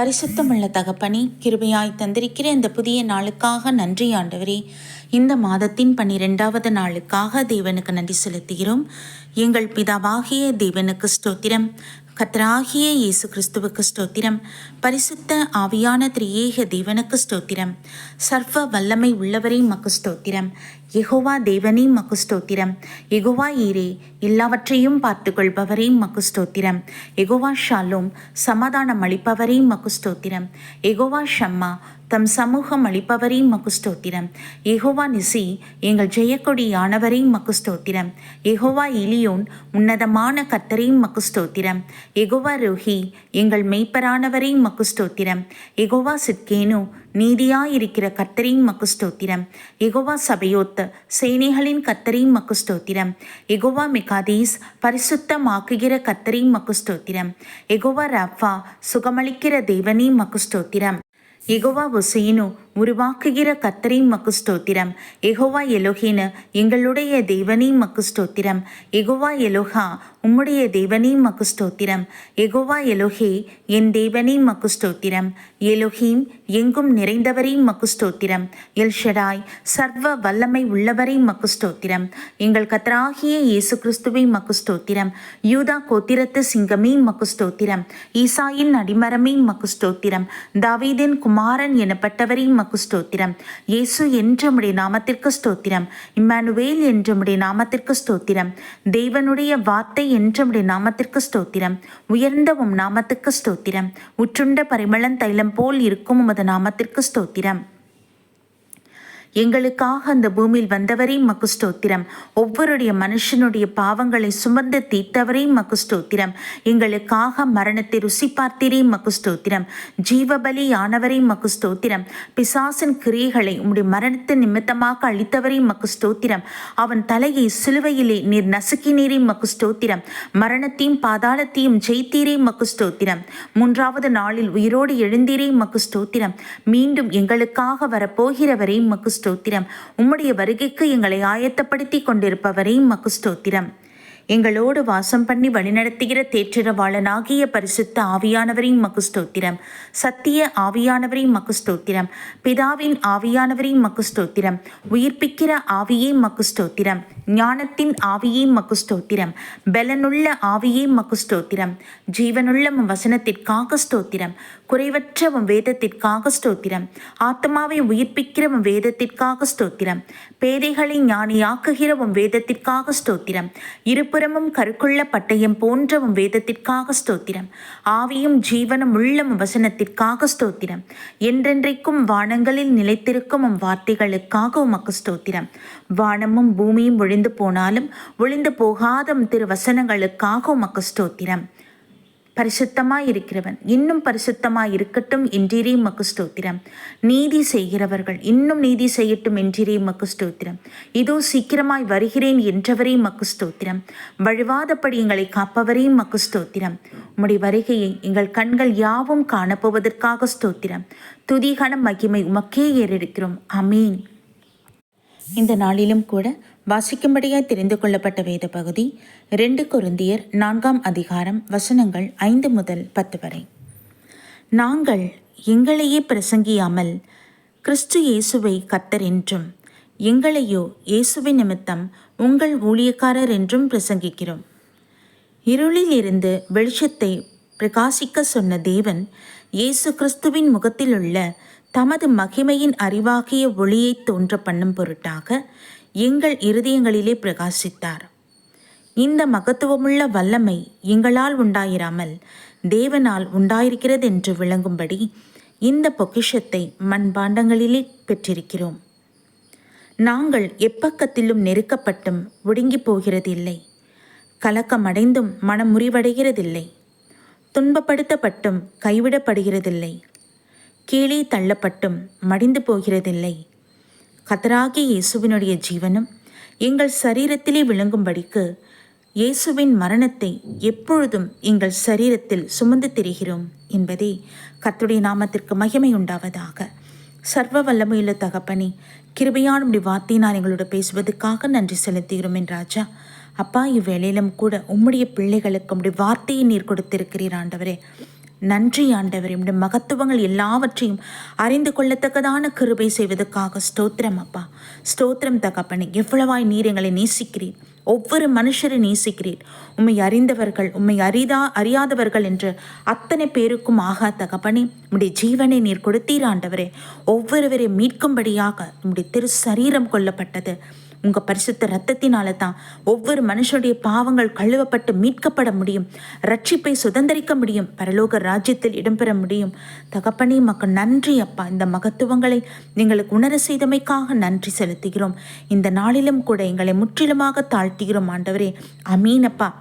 பரிசுத்தமுள்ள தகப்பனே கிருபையாய் தந்திருக்கிற இந்த புதிய நாளுக்காக நன்றி ஆண்டவரே. இந்த மாதத்தின் பன்னிரெண்டாவது நாளுக்காக தேவனுக்கு நன்றி செலுத்துகிறோம். எங்கள் பிதாவாகிய தேவனுக்கு ஸ்தோத்திரம். கத்தராகிய இயேசு கிறிஸ்துவுக்கு ஸ்தோத்திரம். பரிசுத்த ஆவியான திரியேக தேவனுக்கு ஸ்தோத்திரம். சர்வ வல்லமை உள்ளவரே மக்கு ஸ்தோத்திரம். யெகோவா தேவனே மக்கு எகோவா ஈரே எல்லாவற்றையும் பார்த்து கொள்பவரே மக்கு எகோவா ஷாலோம் சமாதானம் அளிப்பவரே மகுஸ்தோத்திரம் எகோவா ஷம்மா தம் சமூகம் அளிப்பவரே மகுஸ்தோத்திரம் எகோவா நிசி எங்கள் ஜெயக்கொடியானவரே மக்கு ஸ்தோத்திரம். எகோவா இலியோன் உன்னதமான கர்த்தரே மக்கு ஸ்தோத்திரம். ரோஹி எங்கள் மெய்ப்பரானவரே மகுஸ்தோத்திரம் எகோவா யெகோவா சிட்கேனு நீதியாயிருக்கிற கத்தரின் மக்குஸ்தோத்திரம். எகோவா சபையோத்து சேனைகளின் கத்தரின் மக்குஸ்தோத்திரம். எகோவா மெகாதீஸ் பரிசுத்தமாக்குகிற கத்தரின் மக்குஸ்தோத்திரம். எகோவா ரஃபா சுகமளிக்கிற தேவனின் மக்குஸ்தோத்திரம். எகோவா ஒசேனு உருவாக்குகிற கத்தரை மக்கு ஸ்தோத்திரம். எகோவா எலோஹின் எங்களுடைய தேவனே மக்கு ஸ்தோத்திரம். எகோவா எலோஹா உம்முடைய தேவனே மக்கு ஸ்தோத்திரம். எகோவா எலோஹே என் தேவனே மக்கு ஸ்தோத்திரம். எலோஹீம் எங்கும் நிறைந்தவரே மக்கு ஸ்தோத்திரம். எல்ஷடாய் சர்வ வல்லமை உள்ளவரையும் மக்கு ஸ்தோத்திரம். எங்கள் கத்தராகிய இயேசு கிறிஸ்துவை மக்கு ஸ்தோத்திரம். யூதா கோத்திரத்து சிங்கமே மக்கு ஸ்தோத்திரம். ஈசாயின் அடிமரமே மக்கு ஸ்தோத்திரம். தாவீதின் குமாரன் எனப்பட்டவரின் உமக்கு ஸ்தோத்திரம். இயேசு என்றமுடைய நாமத்திற்கு ஸ்தோத்திரம். இம்மானுவேல் என்றமுடைய நாமத்திற்கு ஸ்தோத்திரம். தேவனுடைய வார்த்தை என்றமுடைய நாமத்திற்கு ஸ்தோத்திரம். உயர்ந்த உம் நாமத்துக்கு ஸ்தோத்திரம். உற்றுண்ட பரிமளன் தைலம் போல் இருக்கும் உமது நாமத்திற்கு ஸ்தோத்திரம். எங்களுக்காக அந்த பூமியில் வந்தவரே மக்கு ஸ்தோத்திரம். ஒவ்வொருடைய மனுஷனுடைய பாவங்களை சுமந்து தீர்த்தவரே மக்கு ஸ்தோத்திரம். எங்களுக்காக மரணத்தை ருசி பார்த்தீரே மக்கு ஸ்தோத்திரம். ஜீவபலி ஆனவரே மக்கு ஸ்தோத்திரம். பிசாசின் கிரியைகளை உம்முடைய மரணத்தின் நிமித்தமாக அளித்தவரே மக்கு ஸ்தோத்திரம். அவன் தலையை சிலுவையிலே நீர் நசுக்கினீரே மக்கு ஸ்தோத்திரம். மரணத்தையும் பாதாளத்தையும் ஜெயித்தீரே மக்கு ஸ்தோத்திரம். மூன்றாவது நாளில் உயிரோடு எழுந்தீரே மக்கு ஸ்தோத்திரம். மீண்டும் எங்களுக்காக வரப்போகிறவரே மக்கு ஸ்தோத்திரம் உம்முடைய வருகைக்கு எங்களை ஆயத்தப்படுத்தி கொண்டிருப்பவரே மக்கு ஸ்தோத்திரம் எங்களோடு வாசம் பண்ணி வழிநடத்துகிற தேற்றிரவாளனாகிய பரிசுத்த ஆவியானவரின் மக்கு ஸ்தோத்திரம் சத்திய ஆவியானவரின் மக்கு ஸ்தோத்திரம் பிதாவின் ஆவியானவரின் மக்கு ஸ்தோத்திரம் உயிர்ப்பிக்கிற ஆவியே மக்கு ஸ்தோத்திரம் ஞானத்தின் ஆவியே மக்கு ஸ்தோத்திரம் பலனுள்ள ஆவியே மக்கு ஸ்தோத்திரம் ஜீவனுள்ள உம் வசனத்திற்காக ஸ்தோத்திரம். குறைவற்ற உன் வேதத்திற்காக ஸ்தோத்திரம். ஆத்மாவை உயிர்ப்பிக்கிற உன் வேதத்திற்காக ஸ்தோத்திரம். பேதைகளை ஞானியாக்குகிற உன் வேதத்திற்காக ஸ்தோத்திரம். இருப்பு இருபுறமும் கருக்குள்ள பட்டயம் போன்றவும் வேதத்திற்காக ஸ்தோத்திரம். ஆவியும் ஜீவனும் உள்ளம் வசனத்திற்காக ஸ்தோத்திரம். என்றென்றைக்கும் வானங்களில் நிலைத்திருக்கும் உம் வார்த்தைகளுக்காக உமக்கு ஸ்தோத்திரம். வானமும் பூமியும் ஒழிந்து போனாலும் ஒழிந்து போகாத திரு வசனங்களுக்காக உமக்கு ஸ்தோத்திரம். பரிசுத்தமாய் இருக்கிறவன் இன்னும் பரிசுத்தமாய் இருக்கட்டும் என்றீரே மக்கு ஸ்தோத்திரம். நீதி செய்கிறவர்கள் இன்னும் நீதி செய்யட்டும் என்றீரே மக்கு ஸ்தோத்திரம். இதோ சீக்கிரமாய் வருகிறேன் என்றவரே மக்கு ஸ்தோத்திரம். வழுவாதபடி எங்களை காப்பவரே மக்கு ஸ்தோத்திரம். உம்முடைய வருகையை எங்கள் கண்கள் யாவும் காணப்போவதற்காக ஸ்தோத்திரம். துதிகண மகிமை உமக்கே ஏறெடுக்கிறோம் அமீன் இந்த நாளிலும் கூட வாசிக்கும்படியாய் தெரிந்து கொள்ளப்பட்ட வேத பகுதி ரெண்டு குருந்தியர் நான்காம் அதிகாரம் வசனங்கள் ஐந்து முதல் பத்து வரை. நாங்கள் எங்களையே பிரசங்கியாமல் கிறிஸ்து இயேசுவை கத்தர் என்றும் எங்களையோ இயேசுவை நிமித்தம் உங்கள் ஊழியக்காரர் என்றும் பிரசங்கிக்கிறோம். இருளில் இருந்து வெளிச்சத்தை பிரகாசிக்க சொன்ன தேவன் இயேசு கிறிஸ்துவின் முகத்திலுள்ள தமது மகிமையின் அறிவாகிய ஒளியை தோன்ற பண்ணும் பொருட்டாக எங்கள் இருதயங்களிலே பிரகாசித்தார். இந்த மகத்துவமுள்ள வல்லமை எங்களால் உண்டாயிராமல் தேவனால் உண்டாயிருக்கிறது என்று விளங்கும்படி இந்த பொக்கிஷத்தை மண்பாண்டங்களிலே பெற்றிருக்கிறோம். நாங்கள் எப்பக்கத்திலும் நெருக்கப்பட்டும் ஒடுங்கி போகிறதில்லை. கலக்கமடைந்தும் மனம் முறிவடைகிறதில்லை துன்பப்படுத்தப்பட்டும் கைவிடப்படுகிறதில்லை. கீழே தள்ளப்பட்டும் மடிந்து போகிறதில்லை. கத்தராகிய இயேசுவினுடைய ஜீவனும் எங்கள் சரீரத்திலே விளங்கும்படிக்கு இயேசுவின் மரணத்தை எப்பொழுதும் எங்கள் சரீரத்தில் சுமந்து திரிகிறோம் என்பதே கத்துடைய நாமத்திற்கு மகிமை உண்டாவதாக. சர்வ வல்லமையுள்ள தகப்பனி கிருபையான உடைய வார்த்தையினால் எங்களோட பேசுவதற்காக நன்றி செலுத்துகிறோம் என் ராஜா. அப்பா இவ்வேளையிலும் கூட உம்முடைய பிள்ளைகளுக்கு உம்முடைய வார்த்தையை நீர் கொடுத்திருக்கிறீர் ஆண்டவரே. நன்றி ஆண்டவர் என்னுடைய மகத்துவங்கள் எல்லாவற்றையும் அறிந்து கொள்ளத்தக்கதான கிருபை செய்வதற்காக ஸ்தோத்திரம் அப்பா. ஸ்தோத்திரம் தகப்பனே எவ்வளவாய் நீர் எங்களை நேசிக்கிறீர். ஒவ்வொரு மனுஷரை நேசிக்கிறீர். உம்மை அறிந்தவர்கள் உம்மை அறிதா அறியாதவர்கள் என்று அத்தனை பேருக்கும் ஆகா தகப்பனே உம்முடைய ஜீவனை நீர் கொடுத்தீர் ஆண்டவரே. ஒவ்வொருவரை மீட்கும்படியாக உம்முடைய திரு சரீரம் கொல்லப்பட்டது. உங்கள் பரிசுத்த ரத்தத்தினால தான் ஒவ்வொரு மனுஷனுடைய பாவங்கள் கழுவப்பட்டு மீட்கப்பட முடியும். ரட்சிப்பை சுதந்திரிக்க முடியும். பரலோக ராஜ்யத்தில் இடம்பெற முடியும். தகப்பனே மக்கள் நன்றி அப்பா. இந்த மகத்துவங்களை எங்களுக்கு உணர செய்தமைக்காக நன்றி செலுத்துகிறோம். இந்த நாளிலும் கூட எங்களை முற்றிலுமாக தாழ்த்துகிறோம் ஆண்டவரே. அமீனப்பா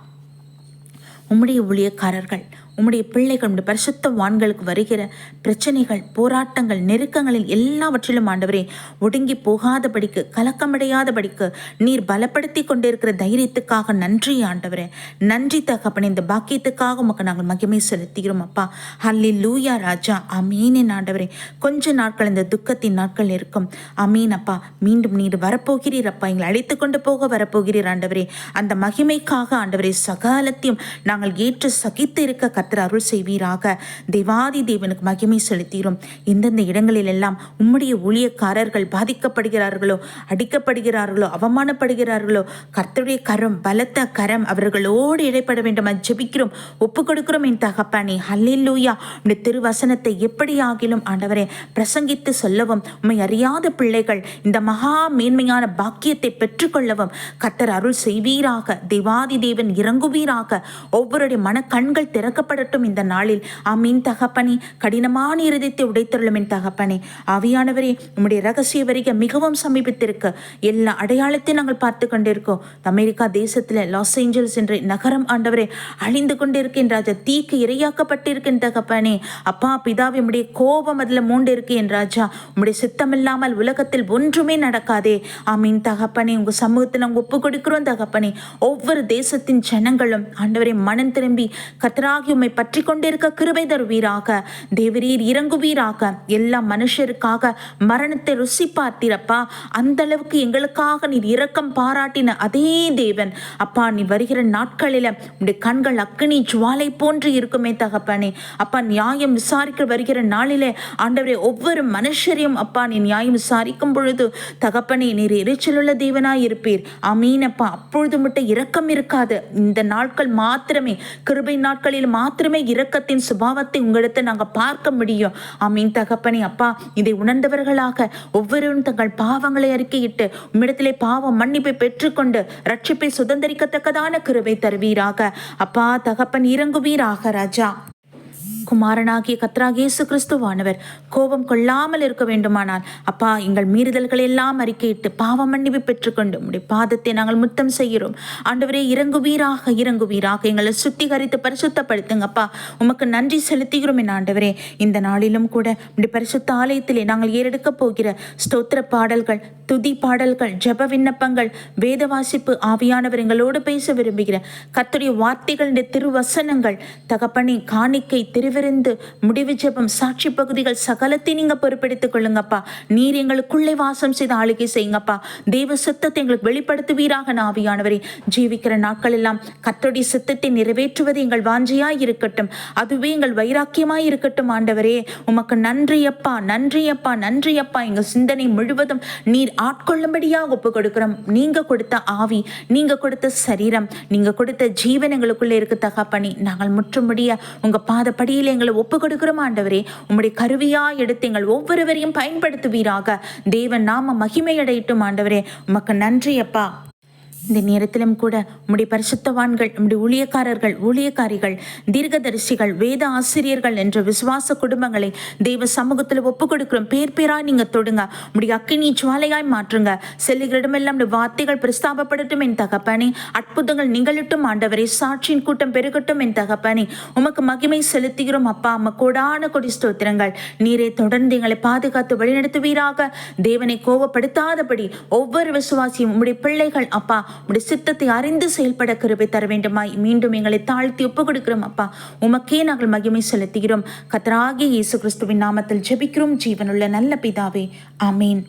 உம்முடைய ஊழியக்காரர்கள் உம்முடைய பிள்ளைகள் உம்முடைய பரிசுத்த வான்களுக்கு வருகிற பிரச்சனைகள் போராட்டங்கள் நெருக்கங்களில் எல்லாவற்றிலும் ஆண்டவரே ஒடுங்கி போகாதபடிக்கு கலக்கமடையாதபடிக்கு நீர் பலப்படுத்தி கொண்டிருக்கிற தைரியத்துக்காக நன்றி ஆண்டவரே. நன்றி தகப்பனே இந்த பாக்கியத்துக்காக உமக்கு நாங்கள் மகிமை செலுத்துகிறோம் அப்பா. ஹல்லி லூயா ராஜா அமீனின் ஆண்டவரே. கொஞ்ச நாட்கள் இந்த துக்கத்தின் நாட்கள் இருக்கும். அமீன் அப்பா. மீண்டும் நீர் வரப்போகிறீர் அப்பா. எங்களை அழைத்து கொண்டு போக வரப்போகிறீர் ஆண்டவரே. அந்த மகிமைக்காக ஆண்டவரே சகாலத்தையும் நாங்கள் ஏற்று சகித்து இருக்க கத்திர அருள் செய்வீராக. தேவாதி தேவனுக்கு மகிமை செலுத்தீரும். எந்தெந்த இடங்களில் எல்லாம் உம்முடைய ஊழியக்காரர்கள் பாதிக்கப்படுகிறார்களோ அடிக்கப்படுகிறார்களோ அவமானப்படுகிறார்களோ கர்த்தருடைய கரம் பலத்த கரம் அவர்களோடு இடைப்பட வேண்டும். ஜெபிக்கிறோம் ஒப்பு கொடுக்கிறோம் என் தகப்பானே. ஹல்லேலூயா இந்த திருவசனத்தை எப்படி ஆகிலும் ஆண்டவரே பிரசங்கித்து சொல்லவும் உண்மை அறியாத பிள்ளைகள் இந்த மகா மேன்மையான பாக்கியத்தை பெற்றுக்கொள்ளவும் கர்த்தர் அருள் செய்வீராக. தேவாதி தேவன் இறங்குவீராக. ஒவ்வொருடைய மன கண்கள் திறக்க திறக்கப்படட்டும் இந்த நாளில். ஆமீன் தகப்பனே கடினமான இருதயத்தை உடைத்தருளும் என் தகப்பனே. ஆவியானவரே உம்முடைய ரகசிய வரிக மிகவும் சமீபித்திருக்க. எல்லா அடையாளத்தையும் நாங்கள் பார்த்து கொண்டிருக்கோம். அமெரிக்கா தேசத்தில் லாஸ் ஏஞ்சல்ஸ் என்ற நகரம் ஆண்டவரே அழிந்து கொண்டிருக்கின்ற ராஜா தீக்கு இரையாக்கப்பட்டிருக்கின்ற தகப்பனே. அப்பா பிதாவி உடைய கோபம் அதில் மூண்டு இருக்கு என் ராஜா. உம்முடைய சித்தமில்லாமல் உலகத்தில் ஒன்றுமே நடக்காதே. ஆமீன் தகப்பனே உங்க சமூகத்தில் நாங்கள் ஒப்பு கொடுக்கிறோம் தகப்பனே. ஒவ்வொரு தேசத்தின் ஜனங்களும் ஆண்டவரை மனம் திரும்பி கத்தராகி உம்மை பற்றி கொண்டிருக்க கிருபை தருவீராக. தேவரீர் இறங்குவீராக. எல்லா மனுஷருக்காக மரணத்தை ருசி பார்த்திரப்பா. அந்த அளவுக்கு எங்களுக்காக நீர் இரக்கம் பாராட்டின அதே தேவன். அப்பா நீ வருகிற நாட்களில் உடைய கண்கள் அக்னி ஜுவாலை போன்று இருக்குமே தகப்பனே. அப்பா நியாயம் விசாரிக்க வருகிற நாளிலே ஆண்டவரே ஒவ்வொரு மனுஷரையும் அப்பா நீ நியாயம் விசாரிக்கும் பொழுது தகப்பனே நீர் எரிச்சலுள்ள தேவனாய் இருப்பீர் அமீனப்பா அப்பொழுது மட்டும் இரக்கம் இருக்காது. இந்த நாட்கள் மாத்திரமே. கிருபை நாட்களில் மாத்திரமே மாத்திரமே இரக்கத்தின் சுபாவத்தை உங்களிடத்தை நாங்கள் பார்க்க முடியும். அமீன் தகப்பனே அப்பா இதை உணர்ந்தவர்களாக ஒவ்வொருவரும் தங்கள் பாவங்களை அறிக்கையிட்டு உம்மிடத்திலே பாவம் மன்னிப்பை பெற்றுக்கொண்டு ரட்சிப்பை சுதந்திரிக்கத்தக்கதான கிருவை தருவீராக. அப்பா தகப்பன் இறங்குவீராக ராஜா. குமாரனாகிய கத்ராக இயேசு கிறிஸ்துவானவர் கோபம் கொள்ளாமல் இருக்க வேண்டுமானால் அப்பா எங்கள் மீறுதல்களை எல்லாம் அறிக்கையிட்டு பாவ மன்னிப்பு பெற்றுக்கொண்டு உடைய பாதத்தை நாங்கள் முத்தம் செய்கிறோம். ஆண்டவரே இறங்குவீராக இறங்குவீராக. எங்களை சுத்திகரித்து பரிசுத்தப்படுத்துங்க அப்பா. உமக்கு நன்றி செலுத்துகிறோம் என் ஆண்டவரே. இந்த நாளிலும் கூட உடைய பரிசுத்த ஆலயத்திலே நாங்கள் ஏறெடுக்கப் போகிற ஸ்தோத்திர பாடல்கள் துதி பாடல்கள் ஜப விண்ணப்பங்கள் வேத வாசிப்பு ஆவியானவர் எங்களோடு பேச விரும்புகிற கர்த்தருடைய வார்த்தைகளுடைய திருவசனங்கள் தகப்பனி காணிக்கை திருவ திருவிருந்து முடிவு ஜெபம் சாட்சி பகுதிகள் சகலத்தை நீங்க பொறுப்பெடுத்துக் கொள்ளுங்கப்பா. நீர் எங்களுக்குள்ளே வாசம் செய்து ஆளுகை செய்யுங்கப்பா. தேவ சித்தத்தை எங்களுக்கு வெளிப்படுத்துவீராக நாவியானவரே ஜீவிக்கிற நாட்கள் எல்லாம் கத்தோடைய சித்தத்தை நிறைவேற்றுவது எங்கள் வாஞ்சையாய் இருக்கட்டும். அதுவே எங்கள் வைராக்கியமாய் இருக்கட்டும் ஆண்டவரே. உமக்கு நன்றியப்பா நன்றியப்பா நன்றியப்பா எங்க சிந்தனை முழுவதும் நீர் ஆட்கொள்ளும்படியாக ஒப்பு கொடுக்கிறோம். நீங்க கொடுத்த ஆவி நீங்க கொடுத்த சரீரம் நீங்க கொடுத்த ஜீவன் எங்களுக்குள்ளே இருக்கு தகப்பணி நாங்கள் முற்றுமுடிய உங்க பாதப்படியில் எங்களை ஒப்பு கொடுக்கிறோம் ஆண்டவரே? உம்முடைய கருவியா எடுத்து எங்கள் ஒவ்வொருவரையும் பயன்படுத்துவீராக. தேவன் நாம மகிமையடையட்டும் ஆண்டவரே. உமக்கு நன்றி அப்பா. இந்த நேரத்திலும் கூட உம்முடைய பரிசுத்தவான்கள் உம்முடைய ஊழியக்காரர்கள் ஊழியக்காரிகள் தீர்க்கதரிசிகள் வேத ஆசிரியர்கள் என்ற விசுவாச குடும்பங்களை தெய்வ சமூகத்தில் ஒப்பு கொடுக்கிறோம் பேர் பேராய் நீங்க தொடுங்க. உம்முடைய அக்கினி ஜுவாலையாய் மாற்றுங்க. செல்லுகிற இடமெல்லாம் வார்த்தைகள் பிரஸ்தாபப்படட்டும் என் தகப்பனே. அற்புதங்கள் நிகழட்டும். ஆண்டவரே சாட்சியின் கூட்டம் பெருகட்டும் என் தகப்பனே. உமக்கு மகிமை செலுத்துகிறோம். அப்பா அம்மா கோடான கொடி ஸ்தோத்திரங்கள். நீரை தொடர்ந்து எங்களை பாதுகாத்து வழிநடத்துவீராக. தேவனை கோபப்படுத்தாதபடி ஒவ்வொரு விசுவாசியும் உம்முடைய பிள்ளைகள் அப்பா உடைய சித்தத்தை அறிந்து செயல்பட கிருபை தர வேண்டுமாய் மீண்டும் எங்களை தாழ்த்தி ஒப்பு கொடுக்கிறோம் அப்பா. உமக்கே நாங்கள் மகிமை செலுத்துகிறோம். கத்தராகிய இயேசு கிறிஸ்துவின் நாமத்தில் ஜெபிக்கிறோம். ஜீவனுள்ள நல்ல பிதாவே ஆமீன்.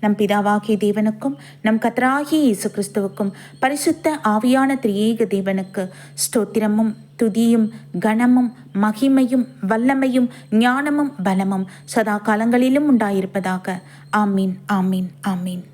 நம் பிதாவாகிய தேவனுக்கும் நம் கத்தராகிய இயேசு கிறிஸ்துவுக்கும் பரிசுத்த ஆவியான திரியேக தேவனுக்கு ஸ்தோத்திரமும் துதியும் கனமும் மகிமையும் வல்லமையும் ஞானமும் பலமும் சதா காலங்களிலும் உண்டாயிருப்பதாக. ஆமீன் ஆமீன் ஆமீன்.